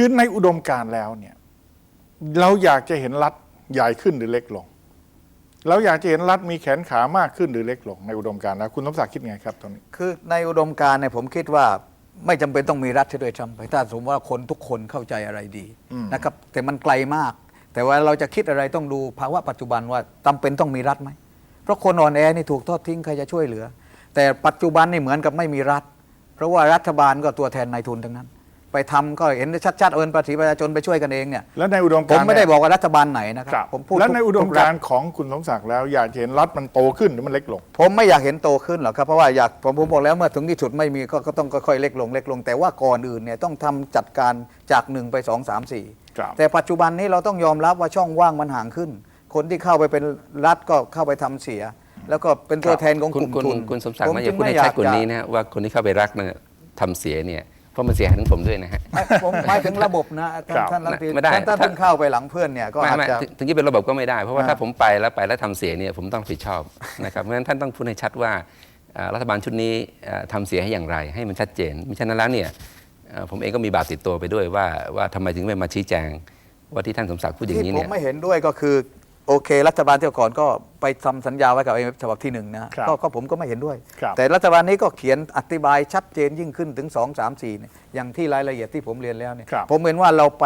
คือในอุดมการณ์แล้วเนี่ยเราอยากจะเห็นรัฐใหญ่ขึ้นหรือเล็กลง เราอยากจะเห็นรัฐมีแขนขามากขึ้นหรือเล็กลง ในอุดมการณ์แล้วคุณสมศักดิ์คิดไงครับตรงนี้ คือในอุดมการณ์เนี่ยผมคิดว่าไม่จำเป็นต้องมีรัฐด้วยซ้ำไปถ้าสมมติว่าคนทุกคนเข้าใจอะไรดีอืมนะครับแต่มันไกลมาก แต่ว่าเราจะคิดอะไรต้องดูภาวะปัจจุบันว่าจำเป็นต้องมีรัฐไหมเพราะคนอ่อนแอนี่ถูกทอดทิ้งใครจะช่วยเหลือ แต่ปัจจุบันนี่เหมือนกับไม่มีรัฐ เพราะว่ารัฐบาลก็ตัวแทนนายทุนทั้งนั้น ไปทำก็เห็นได้ชัดๆเอาเงินภาษีประชาชนไปช่วยกันเองเนี่ยแล้วในอุดมผการมณ์ไม่ได้เนี่ยบอกว่ารัฐบาลไหนนะคครัรับผมพูดแล้วทุในอุดมทุการฐณ์ของคุณสมศักดิ์แล้วอยากจะเห็นรัฐมันโตขึ้นหรือมันเล็กลง ผมไม่อยากเห็นโตขึ้นหรอกครับเพราะว่าอยากผมผมบอกแล้วเมื่อถึงที่สุดไม่มีก็ก็ต้องค่อยๆเล็กลงเล็กลงแต่ว่าก่อนอื่นเนี่ยต้องทำจัดการจากหนึ่งไปสองสามสี่ครับ แต่ปัจจุบันนี้เราต้องยอมรับว่าช่องว่างมันห่างขึ้น คนที่เข้าไปเป็นรัฐก็เข้าไปทำเสีย แล้วก็เป็นตัวแทนของคุกณลุ่มคุณทุนคุณสมศักดิ์ผไม่อจึย่างพูดให้อยาชัดกกว่าจะนี้นะฮะว่าคนที่เข้าไปรักเนี่ยทำเสียเนี่ยเพ ราะมันเสียหายทั้งผมด้วยนะฮะไม่ผมหมายถึงระบบนะท่านครับ ท่านรัฐมนตรีไม่ได้ ท่านท่านถ้าเพิ่งเข้าไปหลังเพื่อนเนี่ยก็ไม่อาจไม่จะ ถึงถึงที่เป็นระบบก็ไม่ได้ เพราะว่าอ่า ถ้าผมไปแล้วไปแล้วทำเสียเนี่ยผมต้องรับผิดชอบนะครับ เพราะฉะนั้นท่านต้องพูดให้ชัดว่าเอ่อรัฐบาลชุดนี้เอ่อทำเสียให้อย่างไร ให้มันชัดเจนมิฉะนั้นแล้วเนี่ยเอ่อผมเองก็มีบาปติดตัวไปด้วยว่าว่าทำไมถึงไม่มาชี้แจงว่าที่ท่านสมศักดิ์พูดอย่างที่นี้ผเนี่มยไม่เห็นด้วยก็คือ โอเค รัฐบาลที่ก่อนก็ไปทำสัญญาไว้กับ IMF ฉบับที่หนึ่งนะครับก็ก็ผมก็ไม่เห็นด้วย ครับแต่รัฐบาลนี้ก็เขียนอธิบายชัดเจนยิ่งขึ้นถึง 2 3 4เนี่ยอย่างที่รายละเอียดที่ผมเรียนแล้วเนี่ยครับผมเห็นว่าเราไป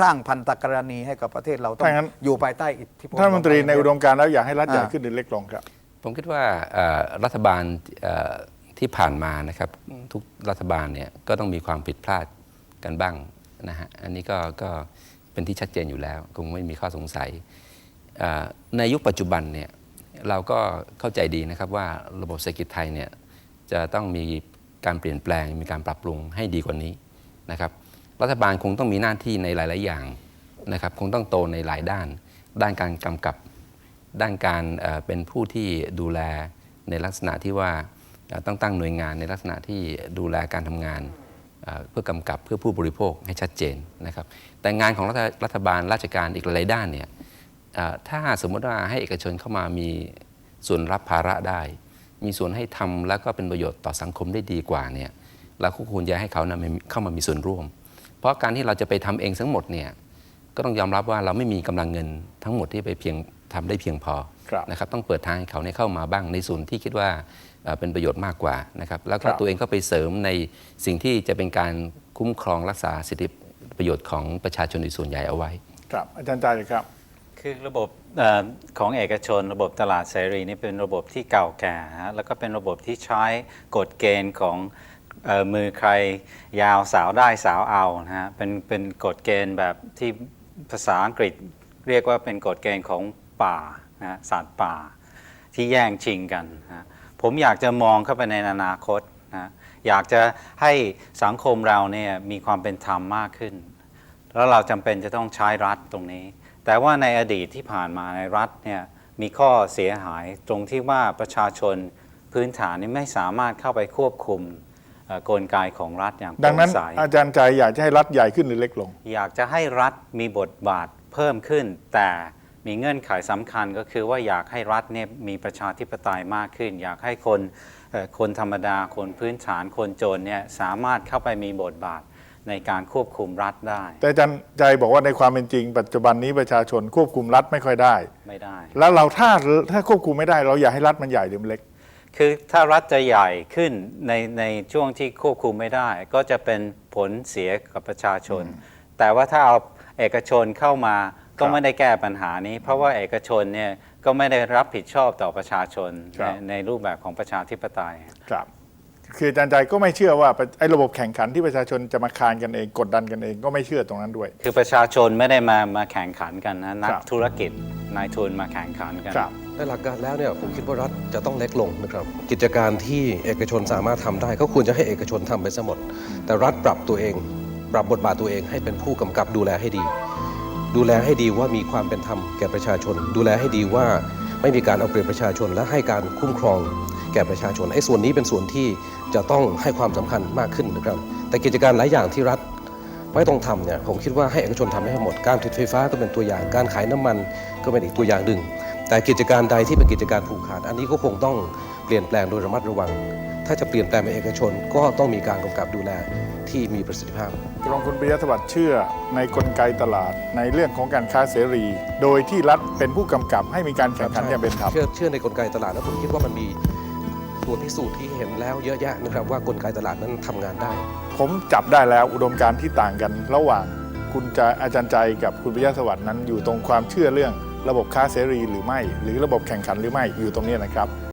สร้างพันธกรณีให้กับประเทศเราต้องถ้างั้น อยู่ภายใต้อิทธิพล ท่านรัฐมนตรีของในอุดมการณ์แล้วอยากให้รัฐใหญ่อ่า ขึ้นหรือเล็กลงครับ ผมคิดว่าเอ่อรัฐบาลเอ่อที่ผ่านมานะครับทุกรัฐบาลเนี่ยก็ต้องมีความผิดพลาดกันบ้างนะฮะอันนี้ก็ก็เป็นที่ชัดเจนอยู่แล้ว คงไม่มีข้อสงสัยเอ่อ ในยุคปัจจุบันเนี่ยเราก็เข้าใจดีนะครับว่าระบบเศรษฐกิจไทยเนี่ยจะต้องมีการเปลี่ยนแปลงมีการปรับปรุงให้ดีกว่านี้นะครับรัฐบาลคงต้องมีหน้าที่ในหลาย ๆ อย่างนะครับคงต้องโตในหลายด้าน ด้านการกำกับ ด้านการเป็นผู้ที่ดูแลในลักษณะที่ว่าต้องตั้งหน่วยงานในลักษณะที่ดูแลการทำงานเพื่อกำกับเพื่อผู้บริโภคให้ชัดเจนนะครับแต่งานของรัฐรัฐบาลราชการอีกหลายด้านเนี่ย ถ้าสมมติว่าให้เอกชนเข้ามามีส่วนรับภาระได้ มีส่วนให้ทำแล้วก็เป็นประโยชน์ต่อสังคมได้ดีกว่าเนี่ยเราก็ควรจะให้เขานะเข้ามามีส่วนร่วม เพราะการที่เราจะไปทำเองทั้งหมดเนี่ยก็ต้องยอมรับว่าเราไม่มีกำลังเงินทั้งหมดที่ไปเพียงทำได้เพียงพอครับนะครับต้องเปิดทางให้เขาเนี่ยเข้ามาบ้างในส่วนที่คิดว่าเอ่อเป็นประโยชน์มากกว่านะครับแล้วก็ครับตัวเองก็ไปเสริมในสิ่งที่จะเป็นการคุ้มครองรักษาสิทธิประโยชน์ของประชาชนในส่วนใหญ่เอาไว้ ครับอาจารย์ใจเลยครับ คือระบบเออของเอกชน ระบบตลาดเสรีนี่เป็นระบบที่เก่าแก่ฮะแล้วก็เป็นระบบที่ใช้กฎเกณฑ์ของเออมือใครยาวสาวได้สาวเอานะฮะเป็นเป็นกฎเกณฑ์แบบที่ภาษาอังกฤษเรียกว่าเป็นกฎเกณฑ์ของป่านะฮะสัตว์ป่า ที่แย่งชิงกันนะผมอยากจะมองเข้าไปในอนาคตนะอยากจะให้สังคมเราเนี่ยมีความเป็นธรรมมากขึ้น แล้วเราจำเป็นจะต้องใช้รัฐตรงนี้ แต่ว่าในอดีตที่ผ่านมาในรัฐเนี่ยมีข้อเสียหายตรงที่ว่าประชาชนพื้นฐานนี้ไม่สามารถเข้าไปควบคุมเอ่อกลไกของรัฐอย่างโปดังร่นั้นงใสอาจารย์ใจอยากจะให้รัฐใหญ่ขึ้นหรือเล็กลง อยากจะให้รัฐมีบทบาทเพิ่มขึ้น แต่มีเงื่อนไขสำคัญก็คือว่าอยากให้รัฐเนี่ยมีประชาธิปไตยมากขึ้น อยากให้คนเอ่อคนธรรมดาคนพื้นฐานคนจนเนี่ยสามารถเข้าไปมีบทบาท ในการควบคุมรัฐได้ แต่อาจารย์ใจบอกว่าในความเป็นจริง ปัจจุบันนี้ประชาชนควบคุมรัฐไม่ค่อยได้ ไม่ได้ แล้วเราถ้าถ้าควบคุมไม่ได้ เราอยากให้รัฐมันใหญ่หรือมันเล็ก คือถ้ารัฐจะใหญ่ขึ้นในในช่วงที่ควบคุมไม่ได้ ก็จะเป็นผลเสียกับประชาชน แต่ว่าถ้าเอาเอกชนเข้ามาก็ครับไม่ได้แก้ปัญหานี้ เพราะว่าเอกชนเนี่ยก็ไม่ได้รับผิดชอบต่อประชาชนครัในบในรูปแบบของประชาธิปไตยครับ คืออาจารย์ใจก็ไม่เชื่อว่าไอ้ระบบแข่งขันที่ประชาชนจะมาคานกันเองกดดันกันเองก็ไม่เชื่อตรงนั้นด้วย คือประชาชนไม่ได้มามาแข่งขันกันนะนักครับธุรกิจนายทุนมาแข่งขันกันครับในหลักการแล้วเนี่ยผมคิดว่ารัฐจะต้องเล็กลงนะครับ กิจการที่เอกชนสามารถทำได้ก็ควรจะให้เอกชนทำไปซะหมด แต่รัฐปรับตัวเอง ปรับบทบาทตัวเองให้เป็นผู้กำกับดูแลให้ดี ดูแลให้ดีว่ามีความเป็นธรรมแก่ประชาชน ดูแลให้ดีว่าไม่มีการเอาเปรียบประชาชนและให้การคุ้มครองแก่ประชาชนไอ้ส่วนนี้เป็นส่วนที่ จะต้องให้ความสำคัญมากขึ้นนะครับ แต่กิจการหลายอย่างที่รัฐไม่ต้องทำเนี่ยผมคิดว่าให้เอกชนทำให้หมดการผลิตไฟฟ้าก็เป็นตัวอย่างการขายน้ำมันก็เป็นอีกตัวอย่างหนึ่งแต่กิจการใดที่เป็นกิจการผูกขาด อันนี้ก็คงต้องเปลี่ยนแปลงโดยระมัดระวังทถ้าจะเปลี่ยนแปลงเป็นเอกชนก็ต้องมีการกำกับดูแลที่มีประสิทธิภาพกรมคุณปิยสวัสดิ์เชื่อในกลไกตลาดในเรื่องของการค้าเสรี โดยที่รัฐเป็นผู้กำกับให้มีการแข่งขันอย่างเป็นธรรมเชื่อเชื่อในกลไกตลาดแล้วผมคิดว่ามันมี ตัวพิสูจน์ที่เห็นแล้วเยอะแยะนะครับว่ากลไกตลาดนั้นทำงานได้ ผมจับได้แล้วอุดมการณ์ที่ต่างกันระหว่างคุณจะอาจารย์ใจกับคุณปิยสวัสดิ์นั้น อยู่ตรงความเชื่อเรื่องระบบค้าเสรีหรือไม่ หรือระบบแข่งขันหรือไม่อยู่ตรงนี้นะครับ